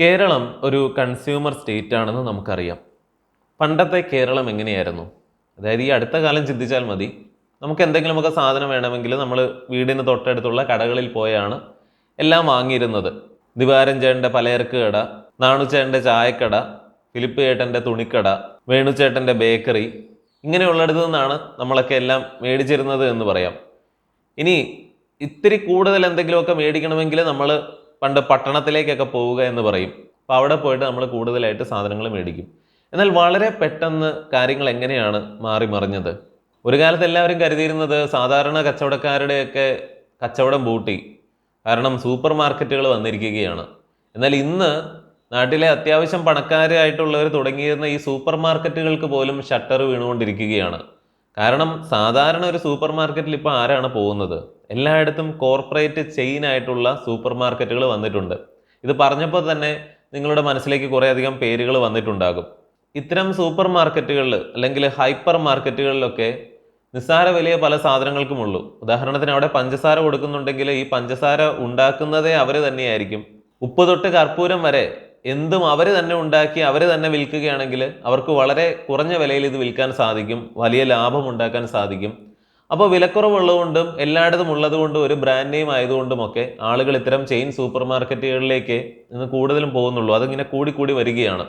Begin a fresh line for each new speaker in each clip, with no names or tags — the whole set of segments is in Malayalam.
കേരളം ഒരു കൺസ്യൂമർ സ്റ്റേറ്റ് ആണെന്ന് നമുക്കറിയാം. പണ്ടത്തെ കേരളം എങ്ങനെയായിരുന്നു? അതായത് ഈ അടുത്ത കാലം ചിന്തിച്ചാൽ മതി. നമുക്ക് എന്തെങ്കിലുമൊക്കെ സാധനം വേണമെങ്കിൽ നമ്മൾ വീടിന് തൊട്ടടുത്തുള്ള കടകളിൽ പോയാണ് എല്ലാം വാങ്ങിയിരുന്നത്. ദിവാരൻ ചേട്ടന്റെ പലചരക്ക് കട നാണുചേട്ടന്റെ ചായക്കട ഫിലിപ്പ് ചേട്ടന്റെ തുണിക്കട വേണുചേട്ടന്റെ ബേക്കറി ഇങ്ങനെയുള്ളിടത്തു നിന്നാണ് നമ്മളൊക്കെ എല്ലാം മേടിച്ചിരുന്നത് എന്ന് പറയാം. ഇനി ഇത്തിരി കൂടുതൽ എന്തെങ്കിലുമൊക്കെ മേടിക്കണമെങ്കിൽ നമ്മൾ പണ്ട് പട്ടണത്തിലേക്കൊക്കെ പോവുക എന്ന് പറയും. അപ്പോൾ അവിടെ പോയിട്ട് നമ്മൾ കൂടുതലായിട്ട് സാധനങ്ങൾ മേടിക്കും. എന്നാൽ വളരെ പെട്ടെന്ന് കാര്യങ്ങൾ എങ്ങനെയാണ് മാറി മറിഞ്ഞത്? ഒരു കാലത്ത് എല്ലാവരും കരുതിയിരുന്നത് സാധാരണ കച്ചവടക്കാരുടെയൊക്കെ കച്ചവടം പൂട്ടി. കാരണം സൂപ്പർ മാർക്കറ്റുകൾ വന്നിരിക്കുകയാണ്. എന്നാൽ ഇന്ന് നാട്ടിലെ അത്യാവശ്യം പണക്കാരായിട്ടുള്ളവർ തുടങ്ങിയിരുന്ന ഈ സൂപ്പർ മാർക്കറ്റുകൾക്ക് പോലും ഷട്ടർ വീണുകൊണ്ടിരിക്കുകയാണ്. കാരണം സാധാരണ ഒരു സൂപ്പർ മാർക്കറ്റിൽ ഇപ്പോൾ ആരാണ് പോകുന്നത്? എല്ലായിടത്തും കോർപ്പറേറ്റ് ചെയിൻ ആയിട്ടുള്ള സൂപ്പർ മാർക്കറ്റുകൾ വന്നിട്ടുണ്ട്. ഇത് പറഞ്ഞപ്പോൾ തന്നെ നിങ്ങളുടെ മനസ്സിലേക്ക് കുറേയധികം പേരുകൾ വന്നിട്ടുണ്ടാകും. ഇത്തരം സൂപ്പർ മാർക്കറ്റുകളിൽ അല്ലെങ്കിൽ ഹൈപ്പർ മാർക്കറ്റുകളിലൊക്കെ നിസ്സാര വിലയെ പല സാധനങ്ങൾക്കുമുള്ളൂ ഉദാഹരണത്തിന് അവിടെ പഞ്ചസാര കൊടുക്കുന്നുണ്ടെങ്കിൽ ഈ പഞ്ചസാര ഉണ്ടാക്കുന്നതേ അവർ തന്നെയായിരിക്കും. ഉപ്പ് തൊട്ട് കർപ്പൂരം വരെ എന്തും അവർ തന്നെ ഉണ്ടാക്കി അവർ തന്നെ വിൽക്കുകയാണെങ്കിൽ അവർക്ക് വളരെ കുറഞ്ഞ വിലയിൽ ഇത് വിൽക്കാൻ സാധിക്കും വലിയ ലാഭം ഉണ്ടാക്കാൻ സാധിക്കും. അപ്പോൾ വിലക്കുറവുള്ളതുകൊണ്ടും എല്ലായിടത്തും ഉള്ളതുകൊണ്ടും ഒരു ബ്രാൻഡ് നെയിം ആയതുകൊണ്ടുമൊക്കെ ആളുകൾ ഇത്തരം ചെയിൻ സൂപ്പർ മാർക്കറ്റുകളിലേക്ക് ഇന്ന് കൂടുതലും പോകുന്നുള്ളൂ. അതിങ്ങനെ കൂടി കൂടി വരികയാണ്.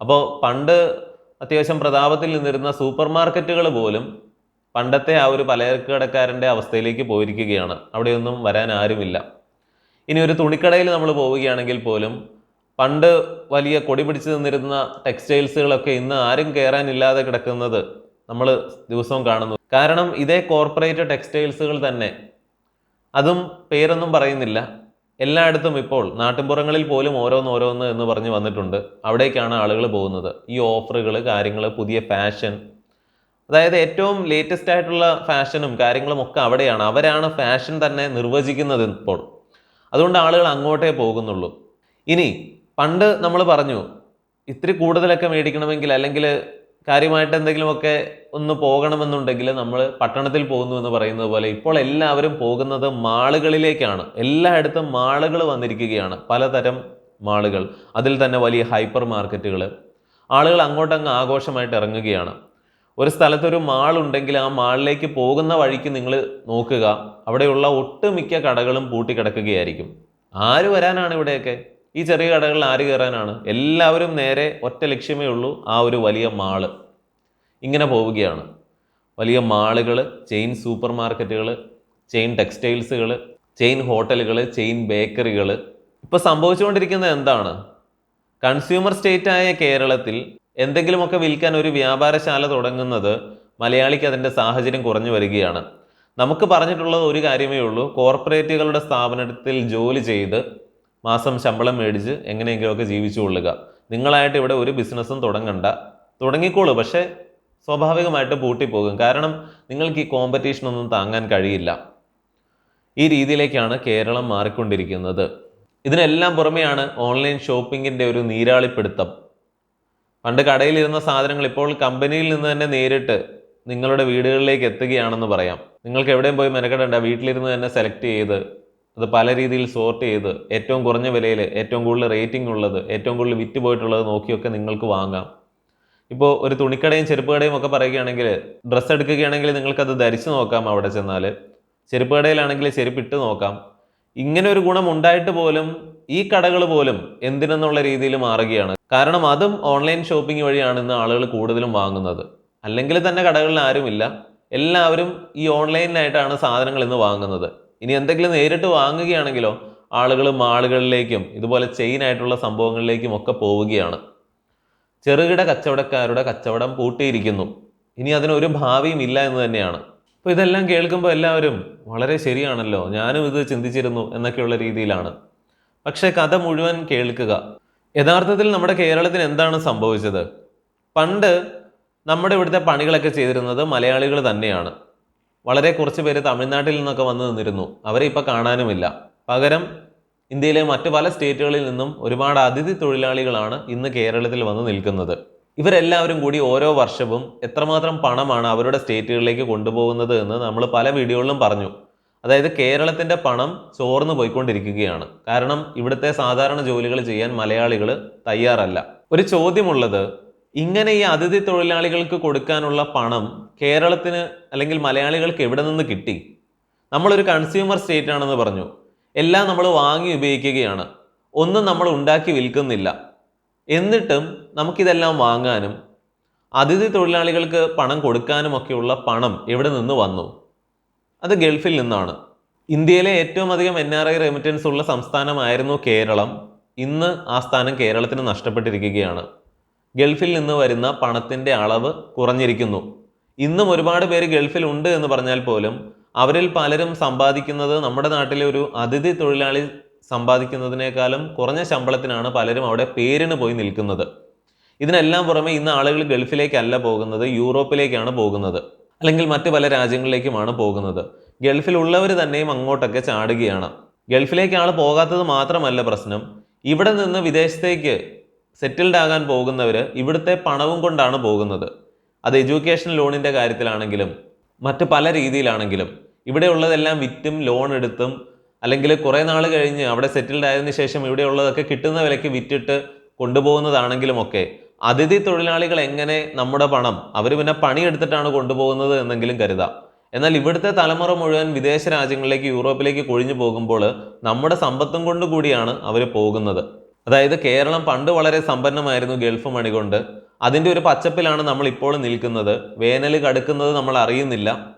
അപ്പോൾ പണ്ട് അത്യാവശ്യം പ്രതാപത്തിൽ നിന്നിരുന്ന സൂപ്പർ മാർക്കറ്റുകൾ പോലും പണ്ടത്തെ ആ ഒരു പലചരക്ക് കടക്കാരന്റെ അവസ്ഥയിലേക്ക് പോയിരിക്കുകയാണ്. അവിടെയൊന്നും വരാൻ ആരുമില്ല. ഇനി ഒരു തുണിക്കടയിൽ നമ്മൾ പോവുകയാണെങ്കിൽ പോലും പണ്ട് വലിയ കൊടി പിടിച്ചു നിന്നിരുന്ന ടെക്സ്റ്റൈൽസുകളൊക്കെ ഇന്ന് ആരും കയറാനില്ലാതെ കിടക്കുന്നത് നമ്മൾ ദിവസവും കാണുന്നു. കാരണം ഇതേ കോർപ്പറേറ്റ് ടെക്സ്റ്റൈൽസുകൾ തന്നെ. അതും പേരൊന്നും പറയുന്നില്ല. എല്ലായിടത്തും ഇപ്പോൾ നാട്ടിൻപുറങ്ങളിൽ പോലും ഓരോന്ന് ഓരോന്ന് എന്ന് പറഞ്ഞ് വന്നിട്ടുണ്ട്. അവിടേക്കാണ് ആളുകൾ പോകുന്നത്. ഈ ഓഫറുകൾ കാര്യങ്ങൾ പുതിയ ഫാഷൻ. അതായത് ഏറ്റവും ലേറ്റസ്റ്റ് ആയിട്ടുള്ള ഫാഷനും കാര്യങ്ങളും ഒക്കെ അവിടെയാണ്. അവരാണ് ഫാഷൻ തന്നെ നിർവചിക്കുന്നത് ഇപ്പോൾ. അതുകൊണ്ട് ആളുകൾ അങ്ങോട്ടേ പോകുന്നുള്ളൂ. ഇനി പണ്ട് നമ്മൾ പറഞ്ഞു ഇത്തിരി കൂടുതലൊക്കെ മേടിക്കണമെങ്കിൽ അല്ലെങ്കിൽ കാര്യമായിട്ട് എന്തെങ്കിലുമൊക്കെ ഒന്ന് പോകണമെന്നുണ്ടെങ്കിൽ നമ്മൾ പട്ടണത്തിൽ പോകുന്നു എന്ന് പറയുന്നത് പോലെ ഇപ്പോൾ എല്ലാവരും പോകുന്നത് മാളുകളിലേക്കാണ്. എല്ലായിടത്തും മാളുകൾ വന്നിരിക്കുകയാണ്. പലതരം മാളുകൾ. അതിൽ തന്നെ വലിയ ഹൈപ്പർ മാർക്കറ്റുകൾ ആളുകൾ അങ്ങോട്ടങ്ങ് ആഘോഷമായിട്ട് ഇറങ്ങുകയാണ്. ഒരു സ്ഥലത്തൊരു മാളുണ്ടെങ്കിൽ ആ മാളിലേക്ക് പോകുന്ന വഴിക്ക് നിങ്ങൾ നോക്കുക. അവിടെയുള്ള ഒട്ടുമിക്ക കടകളും പൂട്ടിക്കിടക്കുകയായിരിക്കും. ആര് വരാനാണ് ഇവിടെയൊക്കെ? ഈ ചെറിയ കടകളിൽ ആര് കയറാനാണ്? എല്ലാവരും നേരെ ഒറ്റ ലക്ഷ്യമേ ഉള്ളൂ ആ ഒരു വലിയ മാൾ. ഇങ്ങനെ പോവുകയാണ്. വലിയ മാളുകൾ ചെയിൻ സൂപ്പർ മാർക്കറ്റുകൾ ചെയിൻ ടെക്സ്റ്റൈൽസുകൾ ചെയിൻ ഹോട്ടലുകൾ ചെയിൻ ബേക്കറികൾ ഇപ്പോൾ സംഭവിച്ചുകൊണ്ടിരിക്കുന്നത് എന്താണ്? കൺസ്യൂമർ സ്റ്റേറ്റായ കേരളത്തിൽ എന്തെങ്കിലുമൊക്കെ വിൽക്കാൻ ഒരു വ്യാപാരശാല തുടങ്ങുന്നത് മലയാളിക്ക് അതിന്റെ സാഹചര്യം കുറഞ്ഞു വരികയാണ്. നമുക്ക് പറഞ്ഞിട്ടുള്ളത് ഒരു കാര്യമേ ഉള്ളൂ കോർപ്പറേറ്റുകളുടെ സ്ഥാപനത്തിൽ ജോലി ചെയ്ത് മാസം ശമ്പളം മേടിച്ച് എങ്ങനെയെങ്കിലുമൊക്കെ ജീവിച്ചു കൊള്ളുക. നിങ്ങളായിട്ട് ഇവിടെ ഒരു ബിസിനസ്സും തുടങ്ങണ്ട. തുടങ്ങിക്കോളൂ പക്ഷേ സ്വാഭാവികമായിട്ട് പൂട്ടിപ്പോകും. കാരണം നിങ്ങൾക്ക് ഈ കോമ്പറ്റീഷനൊന്നും താങ്ങാൻ കഴിയില്ല. ഈ രീതിയിലേക്കാണ് കേരളം മാറിക്കൊണ്ടിരിക്കുന്നത്. ഇതിനെല്ലാം പുറമെയാണ് ഓൺലൈൻ ഷോപ്പിങ്ങിന്റെ ഒരു നീരാളിപ്പിടുത്തം. പണ്ട് കടയിലിരുന്ന സാധനങ്ങൾ ഇപ്പോൾ കമ്പനിയിൽ നിന്ന് തന്നെ നേരിട്ട് നിങ്ങളുടെ വീടുകളിലേക്ക് എത്തുകയാണെന്ന് പറയാം. നിങ്ങൾക്ക് എവിടെയും പോയി മെനക്കെടേണ്ട വീട്ടിലിരുന്ന് തന്നെ സെലക്ട് ചെയ്ത് അത് പല രീതിയിൽ സോർട്ട് ചെയ്ത് ഏറ്റവും കുറഞ്ഞ വിലയിൽ ഏറ്റവും കൂടുതൽ റേറ്റിംഗ് ഉള്ളത് ഏറ്റവും കൂടുതൽ വിറ്റ് പോയിട്ടുള്ളത് നോക്കിയൊക്കെ നിങ്ങൾക്ക് വാങ്ങാം. ഇപ്പോൾ ഒരു തുണിക്കടയും ചെരുപ്പ് കടയും ഒക്കെ പറയുകയാണെങ്കിൽ ഡ്രസ്സ് എടുക്കുകയാണെങ്കിൽ നിങ്ങൾക്കത് ധരിച്ചു നോക്കാം അവിടെ ചെന്നാൽ ചെരുപ്പ് കടയിലാണെങ്കിൽ ചെരുപ്പ് ഇട്ട് നോക്കാം. ഇങ്ങനെ ഒരു ഗുണം ഉണ്ടായിട്ട് പോലും ഈ കടകൾ പോലും എന്തിനെന്നുള്ള രീതിയിൽ മാറുകയാണ്. കാരണം അതും ഓൺലൈൻ ഷോപ്പിംഗ് വഴിയാണ് ഇന്ന് ആളുകൾ കൂടുതലും വാങ്ങുന്നത്. അല്ലെങ്കിൽ തന്നെ കടകളിൽ ആരുമില്ല. എല്ലാവരും ഈ ഓൺലൈനിലായിട്ടാണ് സാധനങ്ങൾ ഇന്ന് വാങ്ങുന്നത്. ഇനി എന്തെങ്കിലും നേരിട്ട് വാങ്ങുകയാണെങ്കിലോ ആളുകൾ മാളുകളിലേക്കും ഇതുപോലെ ചെയിൻ ആയിട്ടുള്ള സംഭവങ്ങളിലേക്കും ഒക്കെ പോവുകയാണ്. ചെറുകിട കച്ചവടക്കാരുടെ കച്ചവടം പൂട്ടിയിരിക്കുന്നു. ഇനി അതിനൊരു ഭാവിയും ഇല്ല എന്ന് തന്നെയാണ്. അപ്പോൾ ഇതെല്ലാം കേൾക്കുമ്പോൾ എല്ലാവരും വളരെ ശരിയാണല്ലോ ഞാനും ഇത് ചിന്തിച്ചിരുന്നു എന്നൊക്കെയുള്ള രീതിയിലാണ്. പക്ഷേ കഥ മുഴുവൻ കേൾക്കുക. യഥാർത്ഥത്തിൽ നമ്മുടെ കേരളത്തിന് എന്താണ് സംഭവിച്ചത്? പണ്ട് നമ്മുടെ ഇവിടുത്തെ പണികളൊക്കെ ചെയ്തിരുന്നത് മലയാളികൾ തന്നെയാണ്. വളരെ കുറച്ച് പേര് തമിഴ്നാട്ടിൽ നിന്നൊക്കെ വന്ന് നിന്നിരുന്നു. അവരെ ഇപ്പോൾ കാണാനുമില്ല. പകരം ഇന്ത്യയിലെ മറ്റു പല സ്റ്റേറ്റുകളിൽ നിന്നും ഒരുപാട് അതിഥി തൊഴിലാളികളാണ് ഇന്ന് കേരളത്തിൽ വന്ന് നിൽക്കുന്നത്. ഇവരെല്ലാവരും കൂടി ഓരോ വർഷവും എത്രമാത്രം പണമാണ് അവരുടെ സ്റ്റേറ്റുകളിലേക്ക് കൊണ്ടുപോകുന്നത് എന്ന് നമ്മൾ പല വീഡിയോകളിലും പറഞ്ഞു. അതായത് കേരളത്തിന്റെ പണം ചോർന്നു പോയിക്കൊണ്ടിരിക്കുകയാണ്. കാരണം ഇവിടുത്തെ സാധാരണ ജോലികൾ ചെയ്യാൻ മലയാളികൾ തയ്യാറല്ല. ഒരു ചോദ്യമുള്ളത് ഇങ്ങനെ ഈ അതിഥി തൊഴിലാളികൾക്ക് കൊടുക്കാനുള്ള പണം കേരളത്തിന് അല്ലെങ്കിൽ മലയാളികൾക്ക് എവിടെ നിന്ന് കിട്ടി? നമ്മളൊരു കൺസ്യൂമർ സ്റ്റേറ്റ് ആണെന്ന് പറഞ്ഞു. എല്ലാം നമ്മൾ വാങ്ങി ഉപയോഗിക്കുകയാണ്. ഒന്നും നമ്മൾ ഉണ്ടാക്കി വിൽക്കുന്നില്ല. എന്നിട്ടും നമുക്കിതെല്ലാം വാങ്ങാനും അതിഥി തൊഴിലാളികൾക്ക് പണം കൊടുക്കാനും ഒക്കെയുള്ള പണം എവിടെ നിന്ന് വന്നു? അത് ഗൾഫിൽ നിന്നാണ്. ഇന്ത്യയിലെ ഏറ്റവും അധികം എൻ ആർ ഐ റെമിറ്റൻസ് ഉള്ള സംസ്ഥാനമായിരുന്നു കേരളം. ഇന്ന് ആ സ്ഥാനം കേരളത്തിന് നഷ്ടപ്പെട്ടിരിക്കുകയാണ്. ഗൾഫിൽ നിന്ന് വരുന്ന പണത്തിന്റെ അളവ് കുറഞ്ഞിരിക്കുന്നു. ഇന്നും ഒരുപാട് പേര് ഗൾഫിൽ ഉണ്ട് എന്ന് പറഞ്ഞാൽ പോലും അവരിൽ പലരും സമ്പാദിക്കുന്നത് നമ്മുടെ നാട്ടിലെ ഒരു അതിഥി തൊഴിലാളി സമ്പാദിക്കുന്നതിനേക്കാളും കുറഞ്ഞ ശമ്പളത്തിനാണ് പലരും അവിടെ പേരിന് പോയി നിൽക്കുന്നത്. ഇതിനെല്ലാം പുറമെ ഇന്ന് ആളുകൾ ഗൾഫിലേക്കല്ല പോകുന്നത് യൂറോപ്പിലേക്കാണ് പോകുന്നത്. അല്ലെങ്കിൽ മറ്റു പല രാജ്യങ്ങളിലേക്കുമാണ് പോകുന്നത്. ഗൾഫിലുള്ളവർ തന്നെയും അങ്ങോട്ടൊക്കെ ചാടുകയാണ്. ഗൾഫിലേക്ക് ആൾ പോകാത്തത് മാത്രമല്ല പ്രശ്നം. ഇവിടെ നിന്ന് വിദേശത്തേക്ക് സെറ്റിൽഡ് ആകാൻ പോകുന്നവർ ഇവിടുത്തെ പണവും കൊണ്ടാണ് പോകുന്നത്. അത് എഡ്യൂക്കേഷൻ ലോണിന്റെ കാര്യത്തിലാണെങ്കിലും മറ്റ് പല രീതിയിലാണെങ്കിലും ഇവിടെ ഉള്ളതെല്ലാം വിറ്റും ലോൺ എടുത്തും അല്ലെങ്കിൽ കുറേ നാൾ കഴിഞ്ഞ് അവിടെ സെറ്റിൽഡ് ആയതിനു ശേഷം ഇവിടെ ഉള്ളതൊക്കെ കിട്ടുന്ന വിലയ്ക്ക് വിറ്റിട്ട് കൊണ്ടുപോകുന്നതാണെങ്കിലും ഒക്കെ അതിഥി തൊഴിലാളികൾ എങ്ങനെ നമ്മുടെ പണം അവർ പിന്നെ പണിയെടുത്തിട്ടാണ് കൊണ്ടുപോകുന്നത് എന്നെങ്കിലും കരുതാം. എന്നാൽ ഇവിടുത്തെ തലമുറ മുഴുവൻ വിദേശ രാജ്യങ്ങളിലേക്ക് യൂറോപ്പിലേക്ക് കൊഴിഞ്ഞു പോകുമ്പോൾ നമ്മുടെ സമ്പത്തും കൊണ്ട് കൂടിയാണ് അവർ പോകുന്നത്. അതായത് കേരളം പണ്ട് വളരെ സമ്പന്നമായിരുന്നു ഗൾഫ് മണി കൊണ്ട്. അതിന്റെ ഒരു പച്ചപ്പിലാണ് നമ്മൾ ഇപ്പോൾ നിൽക്കുന്നത്. വേനൽ കടുക്കുന്നത് നമ്മൾ അറിയുന്നില്ല.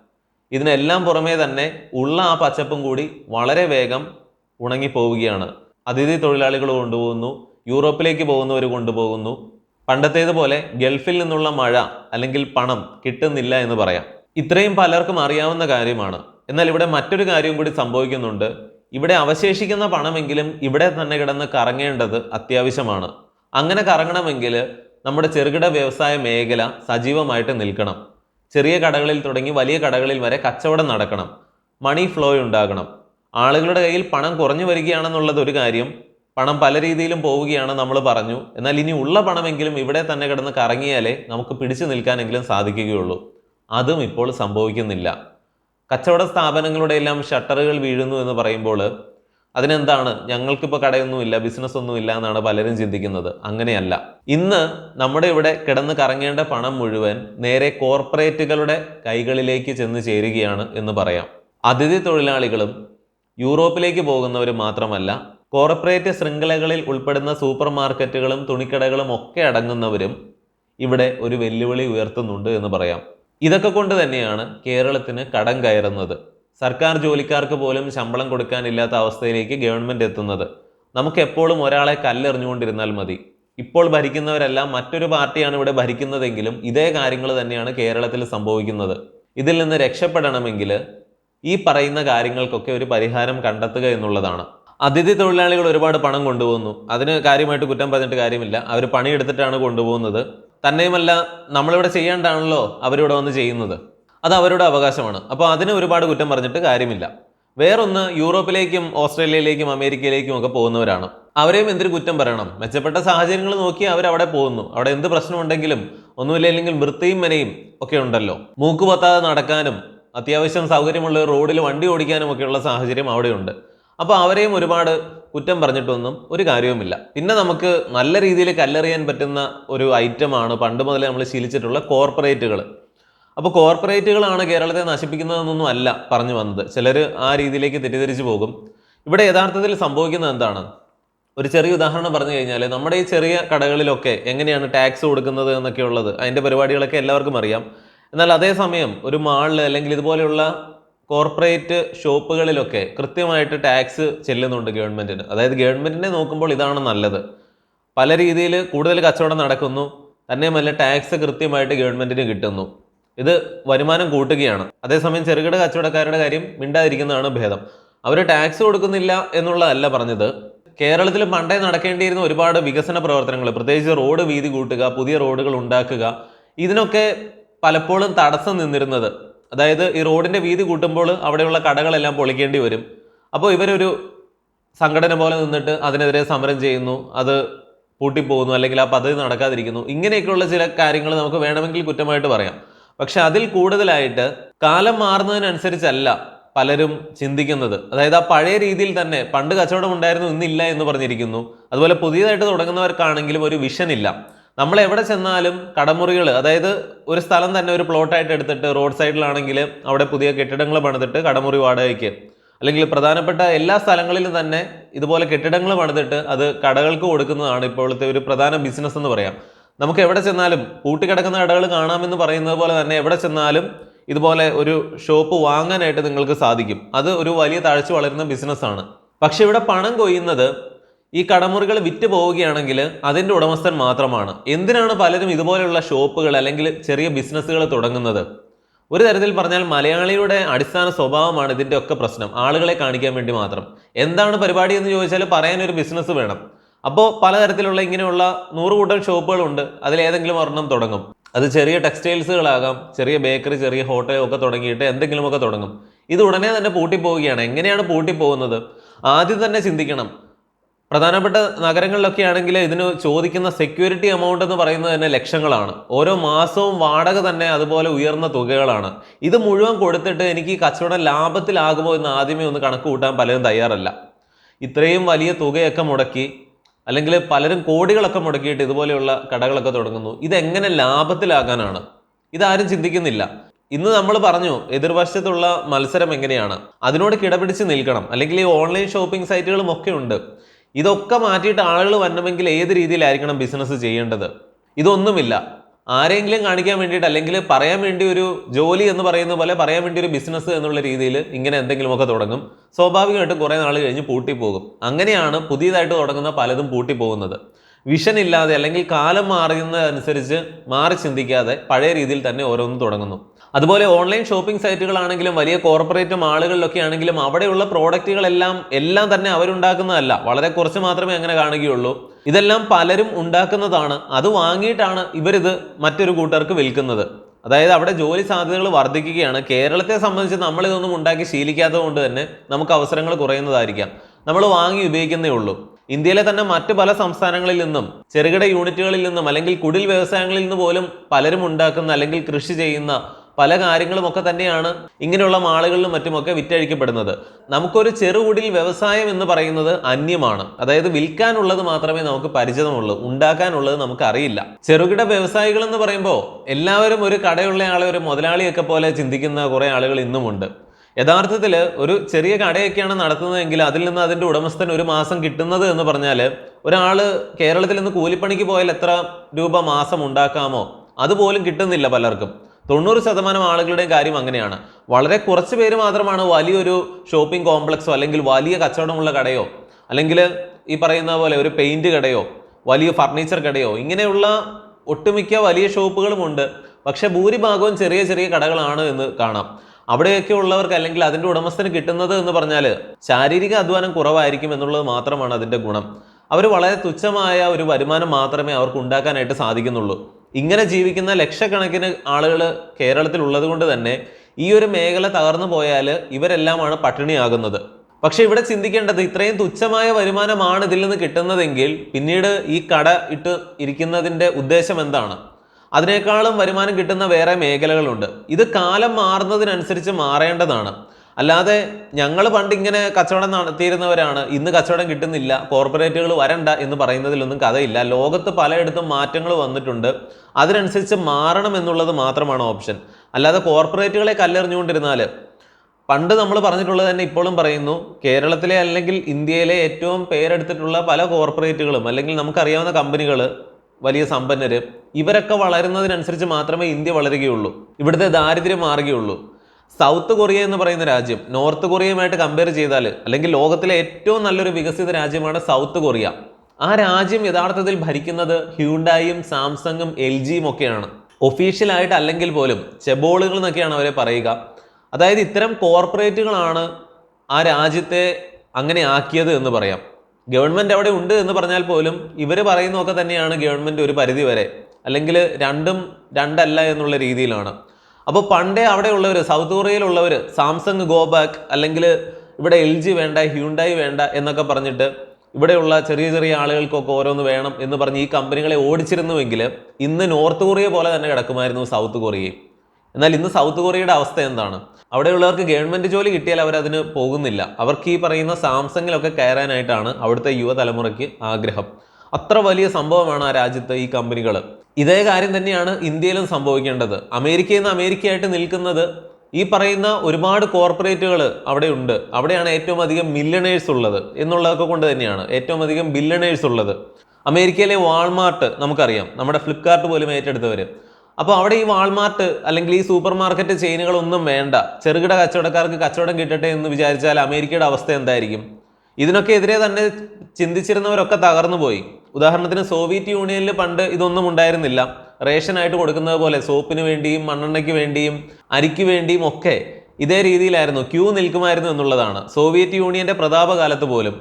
ഇതിനെല്ലാം പുറമേ തന്നെ ഉള്ള ആ പച്ചപ്പും കൂടി വളരെ വേഗം ഉണങ്ങിപ്പോവുകയാണ്. അതിഥി തൊഴിലാളികൾ കൊണ്ടുപോകുന്നു. യൂറോപ്പിലേക്ക് പോകുന്നവർ കൊണ്ടുപോകുന്നു. പണ്ടത്തേതുപോലെ ഗൾഫിൽ നിന്നുള്ള മഴ അല്ലെങ്കിൽ പണം കിട്ടുന്നില്ല എന്ന് പറയാം. ഇത്രയും പലർക്കും അറിയാവുന്ന കാര്യമാണ്. എന്നാൽ ഇവിടെ മറ്റൊരു കാര്യം കൂടി സംഭവിക്കുന്നുണ്ട്. ഇവിടെ അവശേഷിക്കുന്ന പണമെങ്കിലും ഇവിടെ തന്നെ കിടന്ന് കറങ്ങേണ്ടത് അത്യാവശ്യമാണ്. അങ്ങനെ കറങ്ങണമെങ്കിൽ നമ്മുടെ ചെറുകിട വ്യവസായ മേഖല സജീവമായിട്ട് നിൽക്കണം. ചെറിയ കടകളിൽ തുടങ്ങി വലിയ കടകളിൽ വരെ കച്ചവടം നടക്കണം. മണി ഫ്ലോ ഉണ്ടാകണം. ആളുകളുടെ കയ്യിൽ പണം കുറഞ്ഞു വരികയാണെന്നുള്ളത് ഒരു കാര്യം. പണം പല രീതിയിലും പോവുകയാണ് നമ്മൾ പറഞ്ഞു. എന്നാൽ ഇനി ഉള്ള പണമെങ്കിലും ഇവിടെ തന്നെ കിടന്ന് കറങ്ങിയാലേ നമുക്ക് പിടിച്ചു നിൽക്കാനെങ്കിലും സാധിക്കുകയുള്ളൂ. അതും ഇപ്പോൾ സംഭവിക്കുന്നില്ല. കച്ചവട സ്ഥാപനങ്ങളുടെ എല്ലാം ഷട്ടറുകൾ വീഴുന്നു എന്ന് പറയുമ്പോൾ അതിനെന്താണ്? ഞങ്ങൾക്കിപ്പോൾ കടയൊന്നുമില്ല ബിസിനസ് ഒന്നുമില്ല എന്നാണ് പലരും ചിന്തിക്കുന്നത്. അങ്ങനെയല്ല. ഇന്ന് നമ്മുടെ ഇവിടെ കിടന്ന് കറങ്ങേണ്ട പണം മുഴുവൻ നേരെ കോർപ്പറേറ്റുകളുടെ കൈകളിലേക്ക് ചെന്ന് ചേരുകയാണ് എന്ന് പറയാം. അതിഥി തൊഴിലാളികളും യൂറോപ്പിലേക്ക് പോകുന്നവർ മാത്രമല്ല കോർപ്പറേറ്റ് ശൃംഖലകളിൽ ഉൾപ്പെടുന്ന സൂപ്പർ മാർക്കറ്റുകളും തുണിക്കടകളും ഒക്കെ അടങ്ങുന്നവരും ഇവിടെ ഒരു വെല്ലുവിളി ഉയർത്തുന്നുണ്ട് എന്ന് പറയാം. ഇതൊക്കെ കൊണ്ട് തന്നെയാണ് കേരളത്തിന് കടം കയറുന്നത്. സർക്കാർ ജോലിക്കാർക്ക് പോലും ശമ്പളം കൊടുക്കാനില്ലാത്ത അവസ്ഥയിലേക്ക് ഗവൺമെന്റ് എത്തുന്നത്. നമുക്ക് എപ്പോഴും ഒരാളെ കല്ലെറിഞ്ഞുകൊണ്ടിരുന്നാൽ മതി. ഇപ്പോൾ ഭരിക്കുന്നവരെല്ലാം മറ്റൊരു പാർട്ടിയാണ് ഇവിടെ ഭരിക്കുന്നതെങ്കിലും ഇതേ കാര്യങ്ങൾ തന്നെയാണ് കേരളത്തിൽ സംഭവിക്കുന്നത്. ഇതിൽ നിന്ന് രക്ഷപ്പെടണമെങ്കിൽ ഈ പറയുന്ന കാര്യങ്ങൾക്കൊക്കെ ഒരു പരിഹാരം കണ്ടെത്തുക എന്നുള്ളതാണ്. അതിഥി തൊഴിലാളികൾ ഒരുപാട് പണം കൊണ്ടുപോകുന്നു അതിന് കാര്യമായിട്ട് കുറ്റം പറഞ്ഞിട്ട് കാര്യമില്ല. അവർ പണിയെടുത്തിട്ടാണ് കൊണ്ടുപോകുന്നത്. തന്നെയുമല്ല നമ്മളിവിടെ ചെയ്യേണ്ടാണല്ലോ അവരിവിടെ വന്ന് ചെയ്യുന്നത്. അത് അവരുടെ അവകാശമാണ്. അപ്പോൾ അതിന് ഒരുപാട് കുറ്റം പറഞ്ഞിട്ട് കാര്യമില്ല. വേറൊന്ന് യൂറോപ്പിലേക്കും ഓസ്ട്രേലിയയിലേക്കും അമേരിക്കയിലേക്കും ഒക്കെ പോകുന്നവരാണ്. അവരെയും എന്തൊരു കുറ്റം പറയണം? മെച്ചപ്പെട്ട സാഹചര്യങ്ങൾ നോക്കി അവർ അവിടെ പോകുന്നു. അവിടെ എന്ത് പ്രശ്നമുണ്ടെങ്കിലും ഒന്നുമില്ലെങ്കിൽ വൃത്തിയും മെനയും ഒക്കെ ഉണ്ടല്ലോ. മൂക്ക് പൊത്താതെ നടക്കാനും അത്യാവശ്യം സൗകര്യമുള്ള റോഡിൽ വണ്ടി ഓടിക്കാനും ഒക്കെയുള്ള സാഹചര്യം അവിടെയുണ്ട്. അപ്പോൾ അവരെയും ഒരുപാട് കുറ്റം പറഞ്ഞിട്ടൊന്നും ഒരു കാര്യവുമില്ല. പിന്നെ നമുക്ക് നല്ല രീതിയിൽ കല്ലെറിയാൻ പറ്റുന്ന ഒരു ഐറ്റമാണ് പണ്ട് മുതലേ നമ്മൾ ശീലിച്ചിട്ടുള്ള കോർപ്പറേറ്റുകൾ അപ്പോൾ കോർപ്പറേറ്റുകളാണ് കേരളത്തെ നശിപ്പിക്കുന്നതെന്നൊന്നും അല്ല പറഞ്ഞു വന്നത്. ചിലർ ആ രീതിയിലേക്ക് തെറ്റിദ്ധരിച്ചു പോകും. ഇവിടെ യഥാർത്ഥത്തിൽ സംഭവിക്കുന്നത് എന്താണ്? ഒരു ചെറിയ ഉദാഹരണം പറഞ്ഞു കഴിഞ്ഞാൽ നമ്മുടെ ഈ ചെറിയ കടകളിലൊക്കെ എങ്ങനെയാണ് ടാക്സ് കൊടുക്കുന്നത് എന്നൊക്കെ ഉള്ളത് അതിന്റെ പരിപാടികളൊക്കെ എല്ലാവർക്കും അറിയാം. എന്നാൽ അതേസമയം ഒരു മാളിൽ അല്ലെങ്കിൽ ഇതുപോലെയുള്ള കോർപ്പറേറ്റ് ഷോപ്പുകളിലൊക്കെ കൃത്യമായിട്ട് ടാക്സ് ചെല്ലുന്നുണ്ട് ഗവൺമെന്റിന് അതായത് ഗവൺമെന്റിനെ നോക്കുമ്പോൾ ഇതാണ് നല്ലത്. പല രീതിയിൽ കൂടുതൽ കച്ചവടം നടക്കുന്നു. തന്നെയുമല്ല ടാക്സ് കൃത്യമായിട്ട് ഗവൺമെന്റിന് കിട്ടുന്നു. ഇത് വരുമാനം കൂട്ടുകയാണ്. അതേസമയം ചെറുകിട കച്ചവടക്കാരുടെ കാര്യം മിണ്ടാതിരിക്കുന്നതാണ് ഭേദം. അവർ ടാക്സ് കൊടുക്കുന്നില്ല എന്നുള്ളതല്ല പറഞ്ഞത്. കേരളത്തിൽ പണ്ടേ നടക്കേണ്ടിയിരുന്ന ഒരുപാട് വികസന പ്രവർത്തനങ്ങൾ പ്രത്യേകിച്ച് റോഡ് വീതി കൂട്ടുക പുതിയ റോഡുകൾ ഉണ്ടാക്കുക ഇതിനൊക്കെ പലപ്പോഴും തടസ്സം നിന്നിരുന്നത് അതായത് ഈ റോഡിന്റെ വീതി കൂട്ടുമ്പോൾ അവിടെയുള്ള കടകളെല്ലാം പൊളിക്കേണ്ടി വരും. അപ്പോൾ ഇവരൊരു സംഘടന പോലെ നിന്നിട്ട് അതിനെതിരെ സമരം ചെയ്യുന്നു അത് പൂട്ടിപ്പോകുന്നു അല്ലെങ്കിൽ ആ പദ്ധതി നടക്കാതിരിക്കുന്നു. ഇങ്ങനെയൊക്കെയുള്ള ചില കാര്യങ്ങൾ നമുക്ക് വേണമെങ്കിൽ കുറ്റമായിട്ട് പറയാം. പക്ഷെ അതിൽ കൂടുതലായിട്ട് കാലം മാറുന്നതിനനുസരിച്ചല്ല പലരും ചിന്തിക്കുന്നത്. അതായത് ആ പഴയ രീതിയിൽ തന്നെ പണ്ട് കച്ചവടം ഉണ്ടായിരുന്നു ഇന്നില്ല എന്ന് പറഞ്ഞിരിക്കുന്നു. അതുപോലെ പുതിയതായിട്ട് തുടങ്ങുന്നവർക്കാണെങ്കിലും ഒരു വിഷനില്ല നമ്മൾ എവിടെ ചെന്നാലും കടമുറികൾ അതായത് ഒരു സ്ഥലം തന്നെ ഒരു പ്ലോട്ടായിട്ട് എടുത്തിട്ട് റോഡ് സൈഡിലാണെങ്കിൽ അവിടെ പുതിയ കെട്ടിടങ്ങൾ പണിതിട്ട് കടമുറി വാടകയ്ക്ക്. അല്ലെങ്കിൽ പ്രധാനപ്പെട്ട എല്ലാ സ്ഥലങ്ങളിലും തന്നെ ഇതുപോലെ കെട്ടിടങ്ങൾ പണിതിട്ട് അത് കടകൾക്ക് കൊടുക്കുന്നതാണ് ഇപ്പോഴത്തെ ഒരു പ്രധാന ബിസിനസ് എന്ന് പറയാം. നമുക്ക് എവിടെ ചെന്നാലും പൂട്ടിക്കിടക്കുന്ന കടകൾ കാണാമെന്ന് പറയുന്നത് പോലെ തന്നെ എവിടെ ചെന്നാലും ഇതുപോലെ ഒരു ഷോപ്പ് വാങ്ങാനായിട്ട് നിങ്ങൾക്ക് സാധിക്കും. അത് ഒരു വലിയ താഴ്ച വളരുന്ന ബിസിനസ്സാണ് പക്ഷെ ഇവിടെ പണം കൊയ്യുന്നത് ഈ കടമുറികൾ വിറ്റ് പോവുകയാണെങ്കിൽ അതിന്റെ ഉടമസ്ഥൻ മാത്രമാണ്. എന്തിനാണ് പലരും ഇതുപോലെയുള്ള ഷോപ്പുകൾ അല്ലെങ്കിൽ ചെറിയ ബിസിനസ്സുകൾ തുടങ്ങുന്നത്? ഒരു തരത്തിൽ പറഞ്ഞാൽ മലയാളിയുടെ അടിസ്ഥാന സ്വഭാവമാണ് ഇതിന്റെ ഒക്കെ പ്രശ്നം. ആളുകളെ കാണിക്കാൻ വേണ്ടി മാത്രം. എന്താണ് പരിപാടി എന്ന് ചോദിച്ചാൽ പറയാൻ ഒരു ബിസിനസ് വേണം. അപ്പോൾ പലതരത്തിലുള്ള ഇങ്ങനെയുള്ള നൂറുകൂട്ടം ഷോപ്പുകളുണ്ട് അതിലേതെങ്കിലും ഒരെണ്ണം തുടങ്ങും. അത് ചെറിയ ടെക്സ്റ്റൈൽസുകളാകാം ചെറിയ ബേക്കറി ചെറിയ ഹോട്ടൽ ഒക്കെ തുടങ്ങിയിട്ട് എന്തെങ്കിലുമൊക്കെ തുടങ്ങും. ഇത് ഉടനെ തന്നെ പൂട്ടിപ്പോവുകയാണ്. എങ്ങനെയാണ് പൂട്ടിപ്പോകുന്നത്? ആദ്യം തന്നെ ചിന്തിക്കണം. പ്രധാനപ്പെട്ട നഗരങ്ങളിലൊക്കെ ആണെങ്കിൽ ഇതിന് ചോദിക്കുന്ന സെക്യൂരിറ്റി എമൗണ്ട് എന്ന് പറയുന്നത് തന്നെ ലക്ഷങ്ങളാണ്. ഓരോ മാസവും വാടക തന്നെ അതുപോലെ ഉയർന്ന തുകകളാണ്. ഇത് മുഴുവൻ കൊടുത്തിട്ട് എനിക്ക് കച്ചവടം ലാഭത്തിലാകുമോ എന്ന് ആദ്യമേ ഒന്ന് കണക്ക് കൂട്ടാൻ പലരും തയ്യാറല്ല. ഇത്രയും വലിയ തുകയൊക്കെ മുടക്കി അല്ലെങ്കിൽ പലരും കോടികളൊക്കെ മുടക്കിയിട്ട് ഇതുപോലെയുള്ള കടകളൊക്കെ തുടങ്ങുന്നു. ഇതെങ്ങനെ ലാഭത്തിലാകാനാണ്? ഇതാരും ചിന്തിക്കുന്നില്ല. ഇന്ന് നമ്മൾ പറഞ്ഞു എതിർവശത്തുള്ള മത്സരം എങ്ങനെയാണ്? അതിനോട് കിടപിടിച്ച് നിൽക്കണം. അല്ലെങ്കിൽ ഈ ഓൺലൈൻ ഷോപ്പിംഗ് സൈറ്റുകളും ഒക്കെ ഉണ്ട്. ഇതൊക്കെ മാറ്റിയിട്ട് ആളുകൾ വരണമെങ്കിൽ ഏത് രീതിയിലായിരിക്കണം ബിസിനസ് ചെയ്യേണ്ടത്? ഇതൊന്നുമില്ല. ആരെങ്കിലും കാണിക്കാൻ വേണ്ടിയിട്ട് അല്ലെങ്കിൽ പറയാൻ വേണ്ടി ഒരു ജോലി എന്ന് പറയുന്ന പോലെ പറയാൻ വേണ്ടി ഒരു ബിസിനസ് എന്നുള്ള രീതിയിൽ ഇങ്ങനെ എന്തെങ്കിലുമൊക്കെ തുടങ്ങും. സ്വാഭാവികമായിട്ടും കുറേ നാൾ കഴിഞ്ഞ് പൂട്ടിപ്പോകും. അങ്ങനെയാണ് പുതിയതായിട്ട് തുടങ്ങുന്ന പലതും പൂട്ടിപ്പോകുന്നത്. വിഷൻ ഇല്ലാതെ അല്ലെങ്കിൽ കാലം മാറുന്നതനുസരിച്ച് മാറി ചിന്തിക്കാതെ പഴയ രീതിയിൽ തന്നെ ഓരോന്നും തുടങ്ങുന്നു. അതുപോലെ ഓൺലൈൻ ഷോപ്പിംഗ് സൈറ്റുകളാണെങ്കിലും വലിയ കോർപ്പറേറ്റ് മാളുകളിലൊക്കെ ആണെങ്കിലും അവിടെയുള്ള പ്രോഡക്റ്റുകളെല്ലാം എല്ലാം തന്നെ അവരുണ്ടാക്കുന്നതല്ല. വളരെ കുറച്ച് മാത്രമേ അങ്ങനെ കാണുകയുള്ളൂ. ഇതെല്ലാം പലരും ഉണ്ടാക്കുന്നതാണ്. അത് വാങ്ങിയിട്ടാണ് ഇവരിത് മറ്റൊരു കൂട്ടർക്ക് വിൽക്കുന്നത്. അതായത് അവിടെ ജോലി സാധ്യതകൾ വർദ്ധിക്കുകയാണ്. കേരളത്തെ സംബന്ധിച്ച് നമ്മൾ ഇതൊന്നും ഉണ്ടാക്കി ശീലിക്കാത്തത് കൊണ്ട് തന്നെ നമുക്ക് അവസരങ്ങൾ കുറയുന്നതായിരിക്കാം. നമ്മൾ വാങ്ങി ഉപയോഗിക്കുന്നേ ഉള്ളൂ. ഇന്ത്യയിലെ തന്നെ മറ്റ് പല സംസ്ഥാനങ്ങളിൽ നിന്നും ചെറുകിട യൂണിറ്റുകളിൽ നിന്നും അല്ലെങ്കിൽ കുടിൽ വ്യവസായങ്ങളിൽ നിന്ന് പോലും പലരും ഉണ്ടാക്കുന്ന അല്ലെങ്കിൽ കൃഷി ചെയ്യുന്ന പല കാര്യങ്ങളും ഒക്കെ തന്നെയാണ് ഇങ്ങനെയുള്ള മാളുകളിലും മറ്റുമൊക്കെ വിറ്റഴിക്കപ്പെടുന്നത്. നമുക്കൊരു ചെറുകുടിൽ വ്യവസായം എന്ന് പറയുന്നത് അന്യമാണ്. അതായത് വിൽക്കാനുള്ളത് മാത്രമേ നമുക്ക് പരിചിതമുള്ളൂ ഉണ്ടാക്കാനുള്ളത് നമുക്ക് അറിയില്ല. ചെറുകിട വ്യവസായികൾ എന്ന് പറയുമ്പോൾ എല്ലാവരും ഒരു കടയുള്ള ആളെ ഒരു മുതലാളിയൊക്കെ പോലെ ചിന്തിക്കുന്ന കുറേ ആളുകൾ ഇന്നുമുണ്ട്. യഥാർത്ഥത്തിൽ ഒരു ചെറിയ കടയൊക്കെയാണ് നടത്തുന്നതെങ്കിൽ അതിൽ നിന്ന് അതിന്റെ ഉടമസ്ഥൻ ഒരു മാസം കിട്ടുന്നത് എന്ന് പറഞ്ഞാൽ ഒരാൾ കേരളത്തിൽ നിന്ന് കൂലിപ്പണിക്ക് പോയാൽ എത്ര രൂപ മാസം ഉണ്ടാക്കാമോ? അതുപോലും കിട്ടുന്നില്ല പലർക്കും. തൊണ്ണൂറ് ശതമാനം ആളുകളുടെയും കാര്യം അങ്ങനെയാണ്. വളരെ കുറച്ച് പേര് മാത്രമാണ് വലിയൊരു ഷോപ്പിംഗ് കോംപ്ലക്സോ അല്ലെങ്കിൽ വലിയ കച്ചവടമുള്ള കടയോ അല്ലെങ്കിൽ ഈ പറയുന്ന പോലെ ഒരു പെയിന്റ് കടയോ വലിയ ഫർണിച്ചർ കടയോ ഇങ്ങനെയുള്ള ഒട്ടുമിക്ക വലിയ ഷോപ്പുകളുമുണ്ട് പക്ഷേ ഭൂരിഭാഗവും ചെറിയ ചെറിയ കടകളാണ് എന്ന് കാണാം. അവിടെയൊക്കെ ഉള്ളവർക്ക് അല്ലെങ്കിൽ അതിന്റെ ഉടമസ്ഥന് കിട്ടുന്നത് എന്ന് പറഞ്ഞാൽ ശാരീരിക അധ്വാനം കുറവായിരിക്കും എന്നുള്ളത് മാത്രമാണ് അതിന്റെ ഗുണം. അവർ വളരെ തുച്ഛമായ ഒരു വരുമാനം മാത്രമേ അവർക്ക് ഉണ്ടാക്കാനായിട്ട് സാധിക്കുന്നുള്ളൂ. ഇങ്ങനെ ജീവിക്കുന്ന ലക്ഷക്കണക്കിന് ആളുകൾ കേരളത്തിൽ ഉള്ളത് കൊണ്ട് തന്നെ ഈ ഒരു മേഖല തകർന്നു പോയാൽ ഇവരെല്ലാമാണ് പട്ടിണിയാകുന്നത്. പക്ഷെ ഇവിടെ ചിന്തിക്കേണ്ടത് ഇത്രയും തുച്ഛമായ വരുമാനമാണ് ഇതിൽ നിന്ന് കിട്ടുന്നതെങ്കിൽ പിന്നീട് ഈ കട ഇട്ട് ഇരിക്കുന്നതിന്റെ ഉദ്ദേശം എന്താണ്? അതിനേക്കാളും വരുമാനം കിട്ടുന്ന വേറെ മേഖലകളുണ്ട്. ഇത് കാലം മാറുന്നതിനനുസരിച്ച് മാറേണ്ടതാണ്. അല്ലാതെ ഞങ്ങൾ പണ്ട് ഇങ്ങനെ കച്ചവടം നടത്തിയിരുന്നവരാണ്. ഇന്ന് കച്ചവടം കിട്ടുന്നില്ല. കോർപ്പറേറ്റുകൾ വരണ്ട എന്ന് പറയുന്നതിലൊന്നും കഥയില്ല. ലോകത്ത് പലയിടത്തും മാറ്റങ്ങൾ വന്നിട്ടുണ്ട്. അതിനനുസരിച്ച് മാറണം എന്നുള്ളത് മാത്രമാണ് ഓപ്ഷൻ. അല്ലാതെ കോർപ്പറേറ്റുകളെ കല്ലെറിഞ്ഞുകൊണ്ടിരുന്നാൽ പണ്ട് നമ്മൾ പറഞ്ഞിട്ടുള്ളത് തന്നെ ഇപ്പോഴും പറയുന്നു കേരളത്തിലെ അല്ലെങ്കിൽ ഇന്ത്യയിലെ ഏറ്റവും പേരെടുത്തിട്ടുള്ള പല കോർപ്പറേറ്റുകളും അല്ലെങ്കിൽ നമുക്കറിയാവുന്ന കമ്പനികൾ വലിയ സമ്പന്നർ ഇവരൊക്കെ വളരുന്നതിനനുസരിച്ച് മാത്രമേ ഇന്ത്യ വളരുകയുള്ളൂ. ഇവിടുത്തെ ദാരിദ്ര്യം മാറുകയുള്ളൂ. സൗത്ത് കൊറിയ എന്ന് പറയുന്ന രാജ്യം നോർത്ത് കൊറിയയുമായിട്ട് കമ്പയർ ചെയ്താൽ അല്ലെങ്കിൽ ലോകത്തിലെ ഏറ്റവും നല്ലൊരു വികസിത രാജ്യമാണ് സൗത്ത് കൊറിയ. ആ രാജ്യം യഥാർത്ഥത്തിൽ ഭരിക്കുന്നത് ഹ്യൂണ്ടായും സാംസങ്ങും എൽ ജിയും ഒക്കെയാണ് ഒഫീഷ്യലായിട്ട് അല്ലെങ്കിൽ പോലും ചെബോളുകൾ എന്നൊക്കെയാണ് അവരെ പറയുക. അതായത് ഇത്തരം കോർപ്പറേറ്റുകളാണ് ആ രാജ്യത്തെ അങ്ങനെ ആക്കിയത് എന്ന് പറയാം. ഗവൺമെന്റ് അവിടെ ഉണ്ട് എന്ന് പറഞ്ഞാൽ പോലും ഇവർ പറയുന്നതൊക്കെ തന്നെയാണ് ഗവൺമെന്റ് ഒരു പരിധി വരെ അല്ലെങ്കിൽ രണ്ടും രണ്ടല്ല എന്നുള്ള രീതിയിലാണ്. അപ്പോൾ പണ്ടേ അവിടെയുള്ളവർ സൗത്ത് കൊറിയയിലുള്ളവർ സാംസങ് ഗോ ബാക്ക് അല്ലെങ്കിൽ ഇവിടെ എൽ ജി വേണ്ട ഹ്യൂണ്ടായി വേണ്ട എന്നൊക്കെ പറഞ്ഞിട്ട് ഇവിടെയുള്ള ചെറിയ ചെറിയ ആളുകൾക്കൊക്കെ ഓരോന്ന് വേണം എന്ന് പറഞ്ഞ് ഈ കമ്പനികളെ ഓടിച്ചിരുന്നുവെങ്കിൽ ഇന്ന് നോർത്ത് കൊറിയ പോലെ തന്നെ കിടക്കുമായിരുന്നു സൗത്ത് കൊറിയയും. എന്നാൽ ഇന്ന് സൗത്ത് കൊറിയയുടെ അവസ്ഥ എന്താണ്? അവിടെയുള്ളവർക്ക് ഗവൺമെന്റ് ജോലി കിട്ടിയാൽ അവരതിന് പോകുന്നില്ല. അവർക്ക് ഈ പറയുന്ന സാംസങ്ങിലൊക്കെ കയറാനായിട്ടാണ് അവിടുത്തെ യുവതലമുറയ്ക്ക് ആഗ്രഹം. അത്ര വലിയ സംഭവമാണ് ആ രാജ്യത്ത് ഈ കമ്പനികൾ ഇതേ കാര്യം തന്നെയാണ് ഇന്ത്യയിലും സംഭവിക്കേണ്ടത്. അമേരിക്കയിൽ നിന്ന് അമേരിക്കയായിട്ട് നിൽക്കുന്നത് ഈ പറയുന്ന ഒരുപാട് കോർപ്പറേറ്റുകൾ അവിടെ ഉണ്ട് അവിടെയാണ് ഏറ്റവും അധികം മില്ലണേഴ്സ് ഉള്ളത് എന്നുള്ളതൊക്കെ കൊണ്ട് തന്നെയാണ് ഏറ്റവും അധികം ബില്ലണേഴ്സ് ഉള്ളത്. അമേരിക്കയിലെ വാൾമാർട്ട് നമുക്കറിയാം. നമ്മുടെ ഫ്ലിപ്കാർട്ട് പോലും ഏറ്റെടുത്തവർ അപ്പോൾ അവിടെ ഈ വാൾമാർട്ട് അല്ലെങ്കിൽ ഈ സൂപ്പർ മാർക്കറ്റ് ചെയിനുകളൊന്നും വേണ്ട. ചെറുകിട കച്ചവടക്കാർക്ക് കച്ചവടം കിട്ടട്ടെ എന്ന് വിചാരിച്ചാൽ അമേരിക്കയുടെ അവസ്ഥ എന്തായിരിക്കും? ഇതിനൊക്കെ എതിരെ തന്നെ ചിന്തിച്ചിരുന്നവരൊക്കെ തകർന്നു പോയി ഉദാഹരണത്തിന് സോവിയറ്റ് യൂണിയനിൽ പണ്ട് ഇതൊന്നും ഉണ്ടായിരുന്നില്ല. റേഷനായിട്ട് കൊടുക്കുന്നത് പോലെ സോപ്പിന് വേണ്ടിയും മണ്ണെണ്ണയ്ക്ക് വേണ്ടിയും അരിക്ക് വേണ്ടിയും ഒക്കെ ഇതേ രീതിയിലായിരുന്നു. ക്യൂ നിൽക്കുമായിരുന്നു എന്നുള്ളതാണ്. സോവിയറ്റ് യൂണിയന്റെ പ്രതാപകാലത്ത് പോലും.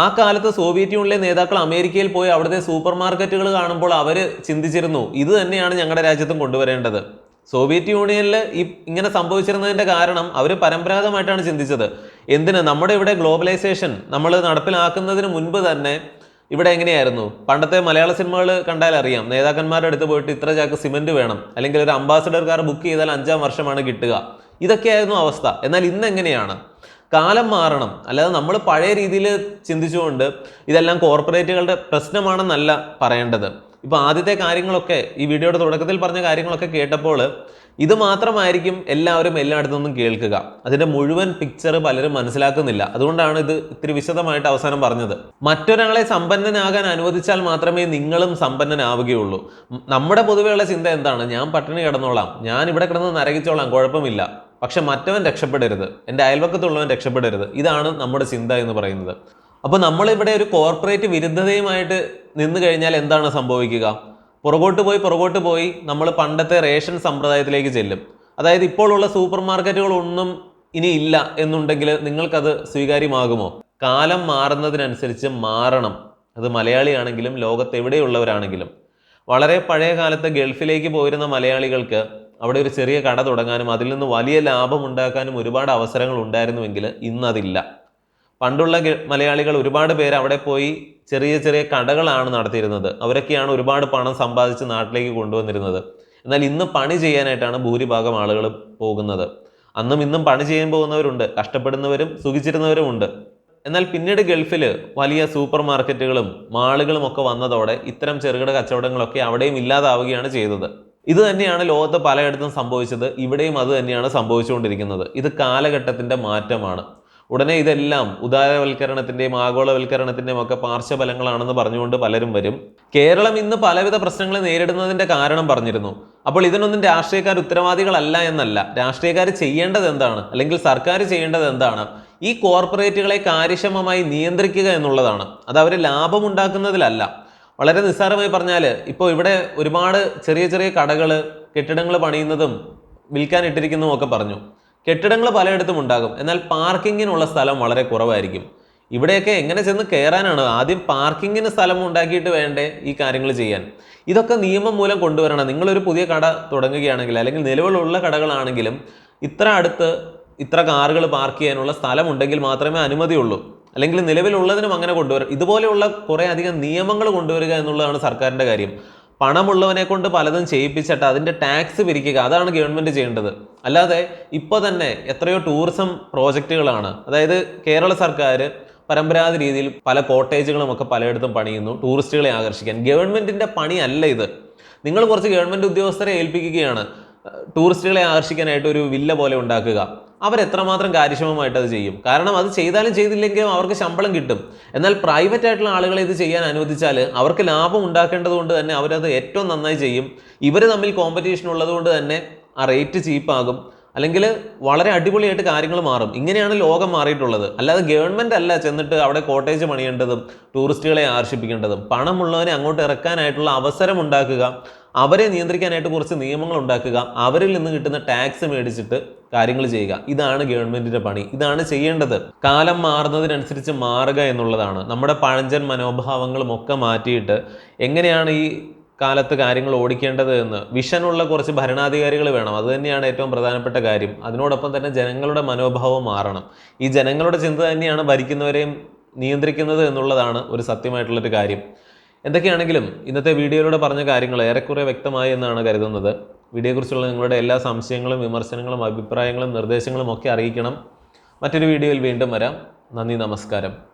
ആ കാലത്ത് സോവിയറ്റ് യൂണിയനിലെ നേതാക്കൾ അമേരിക്കയിൽ പോയി അവിടുത്തെ സൂപ്പർ മാർക്കറ്റുകൾ കാണുമ്പോൾ അവർ ചിന്തിച്ചിരുന്നു ഇത് തന്നെയാണ് ഞങ്ങളുടെ രാജ്യത്തും കൊണ്ടുവരേണ്ടത്. സോവിയറ്റ് യൂണിയനിൽ ഈ ഇങ്ങനെ സംഭവിച്ചിരുന്നതിന്റെ കാരണം അവർ പരമ്പരാഗതമായിട്ടാണ് ചിന്തിച്ചത്. എന്തിന്? നമ്മുടെ ഇവിടെ ഗ്ലോബലൈസേഷൻ നമ്മൾ നടപ്പിലാക്കുന്നതിന് മുൻപ് തന്നെ ഇവിടെ എങ്ങനെയായിരുന്നു? പണ്ടത്തെ മലയാള സിനിമകൾ കണ്ടാൽ അറിയാം. നേതാക്കന്മാരുടെ അടുത്ത് പോയിട്ട് ഇത്ര ചാക്ക് സിമെന്റ് വേണം. അല്ലെങ്കിൽ ഒരു അംബാസഡർ കാർ ബുക്ക് ചെയ്താൽ അഞ്ചാം വർഷമാണ് കിട്ടുക. ഇതൊക്കെയായിരുന്നു അവസ്ഥ. എന്നാൽ ഇന്ന് എങ്ങനെയാണ്? കാലം മാറണം. അല്ലാതെ നമ്മൾ പഴയ രീതിയിൽ ചിന്തിച്ചുകൊണ്ട് ഇതെല്ലാം കോർപ്പറേറ്റുകളുടെ പ്രശ്നമാണെന്നല്ല പറയേണ്ടത്. ഇപ്പൊ ആദ്യത്തെ കാര്യങ്ങളൊക്കെ ഈ വീഡിയോയുടെ തുടക്കത്തിൽ പറഞ്ഞ കാര്യങ്ങളൊക്കെ കേട്ടപ്പോൾ ഇത് മാത്രമായിരിക്കും എല്ലാവരും എല്ലായിടത്തു നിന്നും കേൾക്കുക. അതിന്റെ മുഴുവൻ പിക്ചർ പലരും മനസ്സിലാക്കുന്നില്ല. അതുകൊണ്ടാണ് ഇത് ഇത്തിരി വിശദമായിട്ട് അവസാനം പറഞ്ഞത്. മറ്റൊരാളെ സമ്പന്നനാകാൻ അനുവദിച്ചാൽ മാത്രമേ നിങ്ങളും സമ്പന്നനാവുകയുള്ളൂ. നമ്മുടെ പൊതുവെയുള്ള ചിന്ത എന്താണ്? ഞാൻ പട്ടിണി കിടന്നോളാം. ഞാൻ ഇവിടെ കിടന്ന് നരകിച്ചോളാം. കുഴപ്പമില്ല. പക്ഷെ മറ്റവൻ രക്ഷപ്പെടരുത്. എന്റെ അയൽവക്കത്തുള്ളവൻ രക്ഷപ്പെടരുത്. ഇതാണ് നമ്മുടെ ചിന്ത എന്ന് പറയുന്നത്. അപ്പോൾ നമ്മളിവിടെ ഒരു കോർപ്പറേറ്റ് വിരുദ്ധതയുമായിട്ട് നിന്ന് കഴിഞ്ഞാൽ എന്താണ് സംഭവിക്കുക? പുറകോട്ട് പോയി പുറകോട്ട് പോയി നമ്മൾ പണ്ടത്തെ റേഷൻ സമ്പ്രദായത്തിലേക്ക് ചെല്ലും. അതായത് ഇപ്പോഴുള്ള സൂപ്പർ മാർക്കറ്റുകളൊന്നും ഇനി ഇല്ല എന്നുണ്ടെങ്കിൽ നിങ്ങൾക്കത് സ്വീകാര്യമാകുമോ? കാലം മാറുന്നതിനനുസരിച്ച് മാറണം. അത് മലയാളിയാണെങ്കിലും ലോകത്ത് എവിടെയുള്ളവരാണെങ്കിലും. വളരെ പഴയ കാലത്ത് ഗൾഫിലേക്ക് പോയിരുന്ന മലയാളികൾക്ക് അവിടെ ഒരു ചെറിയ കട തുടങ്ങാനും അതിൽ നിന്ന് വലിയ ലാഭം ഉണ്ടാക്കാനും ഒരുപാട് അവസരങ്ങൾ ഉണ്ടായിരുന്നുവെങ്കിൽ ഇന്നതില്ല. പണ്ടുള്ള മലയാളികൾ ഒരുപാട് പേര് അവിടെ പോയി ചെറിയ ചെറിയ കടകളാണ് നടത്തിയിരുന്നത്. അവരൊക്കെയാണ് ഒരുപാട് പണം സമ്പാദിച്ച് നാട്ടിലേക്ക് കൊണ്ടുവന്നിരുന്നത്. എന്നാൽ ഇന്ന് പണി ചെയ്യാനായിട്ടാണ് ഭൂരിഭാഗം ആളുകൾ പോകുന്നത്. അന്നും ഇന്നും പണി ചെയ്യാൻ പോകുന്നവരുണ്ട്. കഷ്ടപ്പെടുന്നവരും സുഖിച്ചിരുന്നവരും ഉണ്ട്. എന്നാൽ പിന്നീട് ഗൾഫിൽ വലിയ സൂപ്പർ മാർക്കറ്റുകളും മാളുകളും ഒക്കെ വന്നതോടെ ഇത്തരം ചെറുകിട കച്ചവടങ്ങളൊക്കെ അവിടെയും ഇല്ലാതാവുകയാണ് ചെയ്തത്. ഇത് തന്നെയാണ് ലോകത്ത് പലയിടത്തും സംഭവിച്ചത്. ഇവിടെയും അത് തന്നെയാണ് സംഭവിച്ചുകൊണ്ടിരിക്കുന്നത്. ഇത് കാലഘട്ടത്തിന്റെ മാറ്റമാണ്. ഉടനെ ഇതെല്ലാം ഉദാരവൽക്കരണത്തിന്റെയും ആഗോളവൽക്കരണത്തിന്റെയും ഒക്കെ പാർശ്വഫലങ്ങളാണെന്ന് പറഞ്ഞുകൊണ്ട് പലരും വരും. കേരളം ഇന്ന് പലവിധ പ്രശ്നങ്ങൾ നേരിടുന്നതിന്റെ കാരണം പറഞ്ഞിരുന്നു. അപ്പോൾ ഇതിനൊന്നും രാഷ്ട്രീയക്കാർ ഉത്തരവാദികളല്ല എന്നല്ല. രാഷ്ട്രീയക്കാർ ചെയ്യേണ്ടത് എന്താണ്? അല്ലെങ്കിൽ സർക്കാർ ചെയ്യേണ്ടത് എന്താണ്? ഈ കോർപ്പറേറ്റുകളെ കാര്യക്ഷമമായി നിയന്ത്രിക്കുക എന്നുള്ളതാണ്. അത് അവർ ലാഭമുണ്ടാക്കുന്നതിലല്ല. വളരെ നിസ്സാരമായി പറഞ്ഞാൽ ഇപ്പോൾ ഇവിടെ ഒരുപാട് ചെറിയ ചെറിയ കടകൾ കെട്ടിടങ്ങൾ പണിയുന്നതും വിൽക്കാനിട്ടിരിക്കുന്നതും ഒക്കെ പറഞ്ഞു. കെട്ടിടങ്ങൾ പലയിടത്തും ഉണ്ടാകും. എന്നാൽ പാർക്കിങ്ങിനുള്ള സ്ഥലം വളരെ കുറവായിരിക്കും. ഇവിടെയൊക്കെ എങ്ങനെ ചെന്ന് കയറാനാണ് ആദ്യം പാർക്കിങ്ങിന് സ്ഥലം ഉണ്ടാക്കിയിട്ട് വേണ്ടേ ഈ കാര്യങ്ങൾ ചെയ്യാൻ? ഇതൊക്കെ നിയമം മൂലം കൊണ്ടുവരണം. നിങ്ങളൊരു പുതിയ കട തുടങ്ങുകയാണെങ്കിൽ അല്ലെങ്കിൽ നിലവിലുള്ള കടകളാണെങ്കിലും ഇത്ര അടുത്ത് ഇത്ര കാറുകൾ പാർക്ക് ചെയ്യാനുള്ള സ്ഥലം ഉണ്ടെങ്കിൽ മാത്രമേ അനുമതിയുള്ളൂ. അല്ലെങ്കിൽ നിലവിലുള്ളതിനും അങ്ങനെ കൊണ്ടുവരും ഇതുപോലെയുള്ള കുറേ അധികം നിയമങ്ങൾ കൊണ്ടുവരിക എന്നുള്ളതാണ് സർക്കാരിന്റെ കാര്യം. പണമുള്ളവനെ കൊണ്ട് പലതും ചെയ്യിപ്പിച്ചിട്ട് അതിന്റെ ടാക്സ് പിരിക്കുക അതാണ് ഗവൺമെന്റ് ചെയ്യേണ്ടത്. അല്ലാതെ ഇപ്പോൾ തന്നെ എത്രയോ ടൂറിസം പ്രോജക്റ്റുകളാണ് അതായത് കേരള സർക്കാർ പരമ്പരാഗത രീതിയിൽ പല കോട്ടേജുകളും ഒക്കെ പലയിടത്തും പണിയുന്നു ടൂറിസ്റ്റുകളെ ആകർഷിക്കാൻ. ഗവൺമെന്റിന്റെ പണിയല്ല ഇത്. നിങ്ങൾ കുറച്ച് ഗവൺമെന്റ് ഉദ്യോഗസ്ഥരെ ഏൽപ്പിക്കുകയാണ്. ടൂറിസ്റ്റുകളെ ആകർഷിക്കാനായിട്ട് ഒരു വില്ല പോലെ ഉണ്ടാക്കുക. അവരെത്രമാത്രം കാര്യക്ഷമമായിട്ട് അത് ചെയ്യും. കാരണം അത് ചെയ്താലും ചെയ്തില്ലെങ്കിലും അവർക്ക് ശമ്പളം കിട്ടും. എന്നാൽ പ്രൈവറ്റ് ആയിട്ടുള്ള ആളുകളെ ഇത് ചെയ്യാൻ അനുവദിച്ചാൽ അവർക്ക് ലാഭം ഉണ്ടാക്കേണ്ടത് കൊണ്ട് തന്നെ അവരത് ഏറ്റവും നന്നായി ചെയ്യും. ഇവർ തമ്മിൽ കോമ്പറ്റീഷൻ ഉള്ളതുകൊണ്ട് തന്നെ ആ റേറ്റ് ചീപ്പാകും അല്ലെങ്കിൽ വളരെ അടിപൊളിയായിട്ട് കാര്യങ്ങൾ മാറും. ഇങ്ങനെയാണ് ലോകം മാറിയിട്ടുള്ളത്. അല്ലാതെ ഗവൺമെന്റ് അല്ല ചെന്നിട്ട് അവിടെ കോട്ടേജ് പണിയേണ്ടതും ടൂറിസ്റ്റുകളെ ആകർഷിപ്പിക്കേണ്ടതും. പണമുള്ളവരെ അങ്ങോട്ട് ഇറക്കാനായിട്ടുള്ള അവസരം ഉണ്ടാക്കുക. അവരെ നിയന്ത്രിക്കാനായിട്ട് കുറച്ച് നിയമങ്ങൾ ഉണ്ടാക്കുക. അവരിൽ നിന്ന് കിട്ടുന്ന ടാക്സ് മേടിച്ചിട്ട് കാര്യങ്ങൾ ചെയ്യുക. ഇതാണ് ഗവൺമെന്റിന്റെ പണി. ഇതാണ് ചെയ്യേണ്ടത്. കാലം മാറുന്നതിനനുസരിച്ച് മാറുക എന്നുള്ളതാണ്. നമ്മുടെ പഴഞ്ചൻ മനോഭാവങ്ങളും ഒക്കെ മാറ്റിയിട്ട് എങ്ങനെയാണ് ഈ കാലത്ത് കാര്യങ്ങൾ ഓടിക്കേണ്ടത് എന്ന്. വിഷനുള്ള കുറച്ച് ഭരണാധികാരികൾ വേണം. അത് തന്നെയാണ് ഏറ്റവും പ്രധാനപ്പെട്ട കാര്യം. അതിനോടൊപ്പം തന്നെ ജനങ്ങളുടെ മനോഭാവം മാറണം. ഈ ജനങ്ങളുടെ ചിന്ത തന്നെയാണ് ഭരിക്കുന്നവരെയും നിയന്ത്രിക്കുന്നത് എന്നുള്ളതാണ് ഒരു സത്യമായിട്ടുള്ളൊരു കാര്യം. എന്തൊക്കെയാണെങ്കിലും ഇന്നത്തെ വീഡിയോയിലൂടെ പറഞ്ഞ കാര്യങ്ങൾ ഏറെക്കുറെ വ്യക്തമായി എന്നാണ് കരുതുന്നത്. വീഡിയോയെക്കുറിച്ചുള്ള നിങ്ങളുടെ എല്ലാ സംശയങ്ങളും വിമർശനങ്ങളും അഭിപ്രായങ്ങളും നിർദ്ദേശങ്ങളും ഒക്കെ അറിയിക്കണം. മറ്റൊരു വീഡിയോയിൽ വീണ്ടും വരാം. നന്ദി നമസ്കാരം.